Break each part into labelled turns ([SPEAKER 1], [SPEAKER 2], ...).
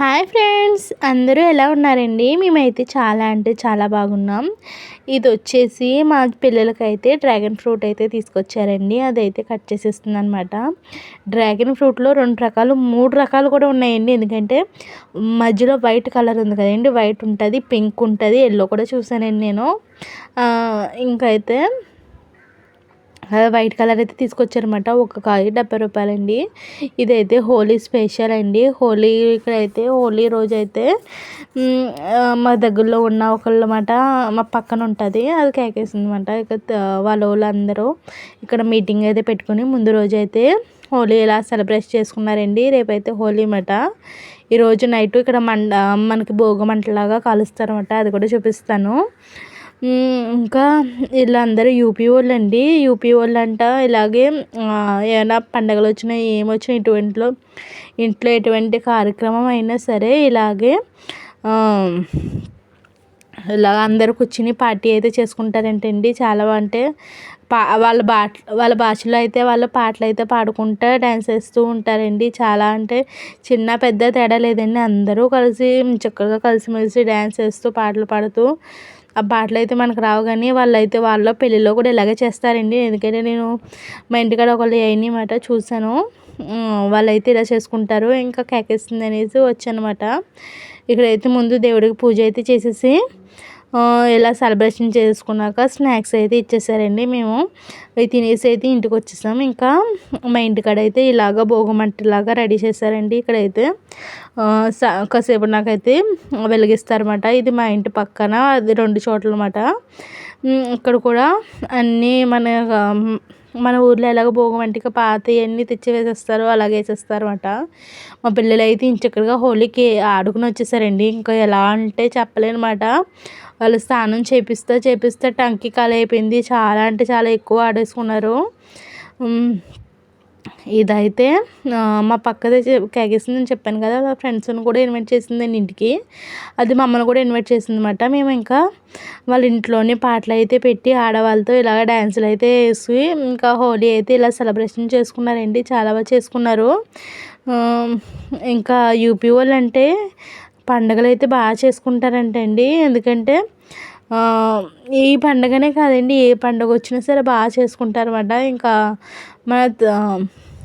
[SPEAKER 1] Hi friends అందరూ ఎలా ఉన్నారండి? మేమైతే చాలా అంటే చాలా బాగున్నాం. ఇది వచ్చేసి మా పిల్లలకైతే డ్రాగన్ ఫ్రూట్ అయితే తీసుకొచ్చారండి. అదైతే కట్ చేసేస్తుంది అనమాట డ్రాగన్ ఫ్రూట్లో రెండు రకాలు మూడు రకాలు కూడా ఉన్నాయండి. ఎందుకంటే మధ్యలో వైట్ కలర్ ఉంది కదండి వైట్ ఉంటుంది పింక్ ఉంటుంది ఎల్లో కూడా చూసానండి నేను. ఇంకైతే వైట్ కలర్ అయితే తీసుకొచ్చారనమాట ఒక కాయ డెబ్బై రూపాయలండి. ఇదైతే హోలీ స్పెషల్ అండి. హోలీ అయితే హోలీ రోజు అయితే మా దగ్గరలో ఉన్న ఒకళ్ళమాట మా పక్కన ఉంటుంది. అది కేకేసింది అనమాట ఇక వాళ్ళ వాళ్ళందరూ ఇక్కడ మీటింగ్ అయితే పెట్టుకుని ముందు రోజు అయితే హోలీ ఇలా సెలబ్రేట్ చేసుకున్నారండి. రేపైతే హోలీ మాట ఈరోజు నైట్ ఇక్కడ మండ మనకి భోగి మంటలాగా కాలుస్తారన్నమాట. అది కూడా చూపిస్తాను. ఇంకా వీళ్ళందరూ యూపీ వాళ్ళు అండి యూపీ వాళ్ళు అంట ఇలాగే ఏమైనా పండగలు వచ్చినా ఏమొచ్చినా ఇటువంటిలో ఇంట్లో ఎటువంటి కార్యక్రమం అయినా సరే ఇలాగే ఇలా అందరూ కూర్చుని పార్టీ అయితే చేసుకుంటారంటండి. చాలా అంటే పా వాళ్ళ బాట వాళ్ళ భాషలో అయితే వాళ్ళ పాటలు అయితే పాడుకుంటూ డ్యాన్స్ వేస్తూ ఉంటారండి. చాలా అంటే చిన్న పెద్ద తేడా లేదండి. అందరూ కలిసి చక్కగా కలిసిమెలిసి డ్యాన్స్ వేస్తూ పాటలు పాడుతూ ఆ పాటలు అయితే మనకు రావు కానీ వాళ్ళు వాళ్ళ పెళ్ళిలో కూడా ఇలాగే చేస్తారండి. ఎందుకంటే నేను మా ఇంటికాడ ఒకళ్ళు అన్నమాట చూశాను. వాళ్ళైతే ఇలా చేసుకుంటారు. ఇంకా కేకేస్తుంది అనేసి వచ్చానమాట. ఇక్కడైతే ముందు దేవుడికి పూజ అయితే చేసేసి ఇలా సెలబ్రేషన్ చేసుకున్నాక స్నాక్స్ అయితే ఇచ్చేసారండి మేము. అవి తినేసి అయితే ఇంటికి వచ్చేసాం. ఇంకా మా ఇంటికాడ అయితే ఇలాగ భోగమంటలాగా రెడీ చేశారండి ఇక్కడైతే. కాసేపు నాకైతే వెలిగిస్తారన్నమాట. ఇది మా ఇంటి పక్కన అది రెండు చోట్ల అన్నమాట ఇక్కడ కూడా అన్నీ మన మన ఊర్లో ఎలాగ పాత అన్నీ తెచ్చి వేసేస్తారు అలాగే వేసేస్తారు అనమాట మా పిల్లలు అయితే ఇంచక్కడిగా హోలీకి ఆడుకుని వచ్చేసారండి. ఇంకా ఎలా అంటే చెప్పలేనమాట వాళ్ళు స్నానం చేపిస్తా చేపిస్తే టంకి కాలు అయిపోయింది. చాలా అంటే చాలా ఎక్కువ ఆడేసుకున్నారు. ఇదైతే మా పక్కదే కేకేసిందని చెప్పాను కదా ఫ్రెండ్స్ని కూడా ఇన్వైట్ చేసింది అండి ఇంటికి. అది మమ్మల్ని కూడా ఇన్వైట్ చేసింది అనమాట మేము ఇంకా వాళ్ళ ఇంట్లోనే పాటలు అయితే పెట్టి ఆడవాళ్ళతో ఇలాగ డ్యాన్సులు అయితే వేసి ఇంకా హోలీ అయితే ఇలా సెలబ్రేషన్ చేసుకున్నారండి చాలా బాగా చేసుకున్నారు. ఇంకా యూపీ వాళ్ళు అంటే పండుగలు అయితే బాగా చేసుకుంటారంట అండి ఎందుకంటే ఈ పండుగనే కాదండి ఏ పండుగ వచ్చినా సరే బాగా చేసుకుంటారు అన్నమాట ఇంకా మన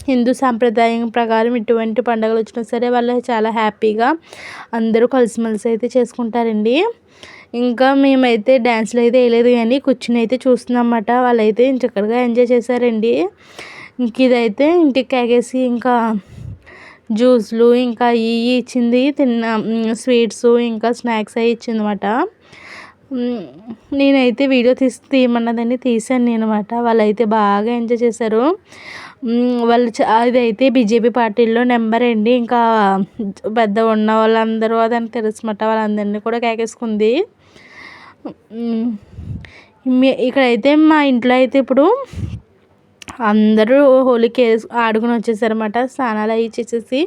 [SPEAKER 1] హిందూ సాంప్రదాయం ప్రకారం ఇటువంటి పండుగలు వచ్చినా సరే వాళ్ళు చాలా హ్యాపీగా అందరూ కలిసిమెలిసి అయితే చేసుకుంటారండి. ఇంకా మేమైతే డ్యాన్స్లు అయితే వేయలేదు కానీ కూర్చుని అయితే చూస్తున్నాం అన్నమాట వాళ్ళైతే చక్కగా ఎంజాయ్ చేశారండి. ఇంక ఇదైతే ఇంటికి కాగేసి ఇంకా జ్యూస్లు ఇంకా ఇవి ఇచ్చింది తిన్న. స్వీట్స్ ఇంకా స్నాక్స్ అవి ఇచ్చింది అనమాట నేనైతే వీడియో తీసి తీయమన్నదని తీసాను నేను అనమాట వాళ్ళైతే బాగా ఎంజాయ్ చేశారు. వాళ్ళు అదైతే బీజేపీ పార్టీలో నెంబర్ అండి. ఇంకా పెద్ద ఉన్న వాళ్ళందరూ అదని తెలుసుమాట వాళ్ళందరినీ కూడా కేకేసుకుంది. ఇక్కడైతే మా ఇంట్లో అయితే ఇప్పుడు అందరూ హోలీకి ఆడుకుని వచ్చేసారన్నమాట. స్నానాలు అవి చేసేసి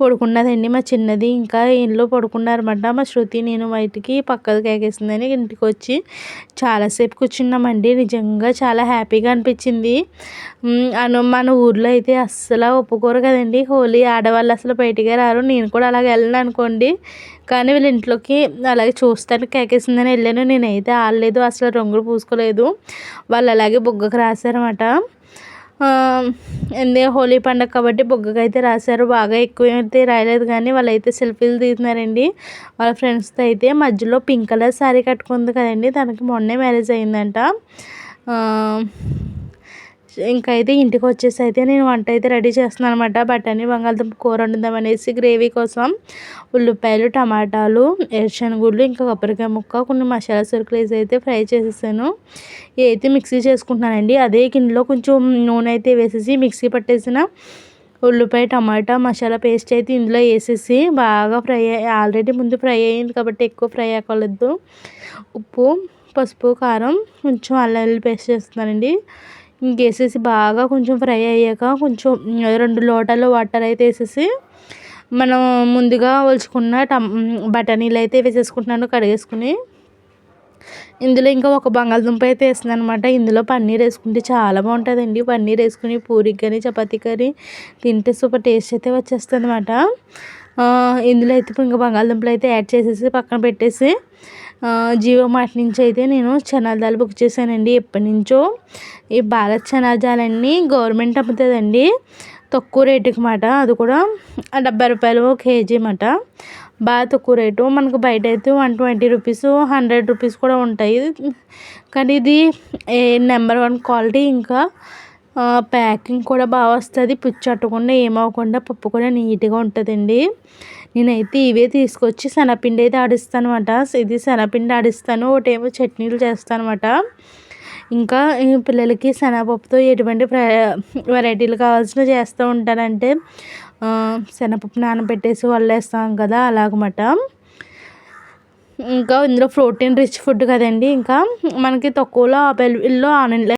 [SPEAKER 1] పడుకున్నదండి మా చిన్నది. ఇంకా ఇంట్లో పడుకున్నారన్నమాట మా శృతి. నేను బయటికి పక్కకు కేకేసిందని ఇంటికి వచ్చి చాలాసేపు కూర్చున్నామండి. నిజంగా చాలా హ్యాపీగా అనిపించింది. అను మన ఊర్లో అయితే అస్సలు ఒప్పుకోరు కదండి. హోలీ ఆడవాళ్ళు అసలు బయటికి రారు. నేను కూడా అలాగే వెళ్ళను అనుకోండి. కానీ వీళ్ళ ఇంట్లోకి అలాగే చూస్తాను కేకేసిందని వెళ్ళాను. నేనైతే ఆడలేదు. అసలు రంగులు పూసుకోలేదు. వాళ్ళు అలాగే బుగ్గకు రాశారన్నమాట. ఎందే హోలీ పండుగ కాబట్టి బొగ్గకు అయితే రాశారు. బాగా ఎక్కువ అయితే రాయలేదు కానీ వాళ్ళైతే సెల్ఫీలు తీస్తున్నారండి వాళ్ళ ఫ్రెండ్స్తో అయితే మధ్యలో పింక్ కలర్ శారీ కట్టుకుంది కదండి. తనకి మొన్నే మ్యారేజ్ అయిందంట. ఇంకైతే ఇంటికి వచ్చేసి అయితే నేను వంట అయితే రెడీ చేస్తున్నాను అనమాట బఠానీ బంగాళదుంప కూర వండుదాం అనేసి గ్రేవీ కోసం ఉల్లిపాయలు టమాటాలు ఎర్రశనగుళ్ళు ఇంకా కొబ్బరికాయ ముక్క కొన్ని మసాలా సరుకులు వేసి అయితే ఫ్రై చేసేసాను. అయితే మిక్సీ చేసుకుంటున్నానండి. అదే గిన్నెలో కొంచెం నూనె అయితే వేసేసి మిక్సీ పట్టేసిన ఉల్లిపాయ టమాటా మసాలా పేస్ట్ అయితే ఇందులో వేసేసి బాగా ఫ్రై ఆల్రెడీ ముందు ఫ్రై అయ్యింది కాబట్టి ఎక్కువ ఫ్రై అవ్వలేదు. ఉప్పు పసుపు కారం కొంచెం అల్లం పేస్ట్ చేస్తున్నానండి. ఇంకేసేసి బాగా కొంచెం ఫ్రై అయ్యాక కొంచెం రెండు లోటాలు వాటర్ అయితే వేసేసి మనం ముందుగా ఒలుచుకున్న టమ్ బఠానీలు అయితే వేసేసుకుంటున్నాను కడిగేసుకుని. ఇందులో ఇంకా ఒక బంగాళదుంప అయితే వేస్తుంది అనమాట ఇందులో పన్నీర్ వేసుకుంటే చాలా బాగుంటుందండి. పన్నీర్ వేసుకుని పూరికి కానీ చపాతీ కానీ తింటే సూపర్ టేస్ట్ అయితే వచ్చేస్తుంది అనమాట ఇందులో అయితే ఇంకా బంగాళదుంపలు అయితే యాడ్ చేసేసి పక్కన పెట్టేసి జియో మార్ట్ నుంచి అయితే నేను చనాదాలు బుక్ చేశానండి. ఎప్పటి నుంచో ఈ భారత్ చనాజాలన్నీ గవర్నమెంట్ అమ్ముతుందండి. తక్కువ రేటుకి మాట. అది కూడా డెబ్బై రూపాయలు కేజీ మాట. బాగా తక్కువ రేటు మనకు బయట అయితే one twenty rupees hundred rupees కూడా ఉంటాయి. కానీ ఇది ఏ నెంబర్ వన్ క్వాలిటీ ఇంకా ప్యాకింగ్ కూడా బాగా వస్తుంది. పుచ్చట్టకుండా ఏమవకుండా పప్పు కూడా నీట్గా ఉంటుందండి. నేనైతే ఇవే తీసుకొచ్చి శనగపిండి అయితే ఆడిస్తాను అనమాట ఇది శనగపిండి ఆడిస్తాను ఒకటేమో చట్నీలు చేస్తాను అనమాట ఇంకా పిల్లలకి శనగపప్పుతో ఎటువంటి వెరైటీలు కావాల్సిన చేస్తూ ఉంటానంటే శనగపప్పు నానబెట్టేసి వల్లేస్తాం కదా అలాగమాట. ఇంకా ఇందులో ప్రోటీన్ రిచ్ ఫుడ్ కదండి. ఇంకా మనకి తక్కువలో అవైలబుల్లో ఆన్లైన్లో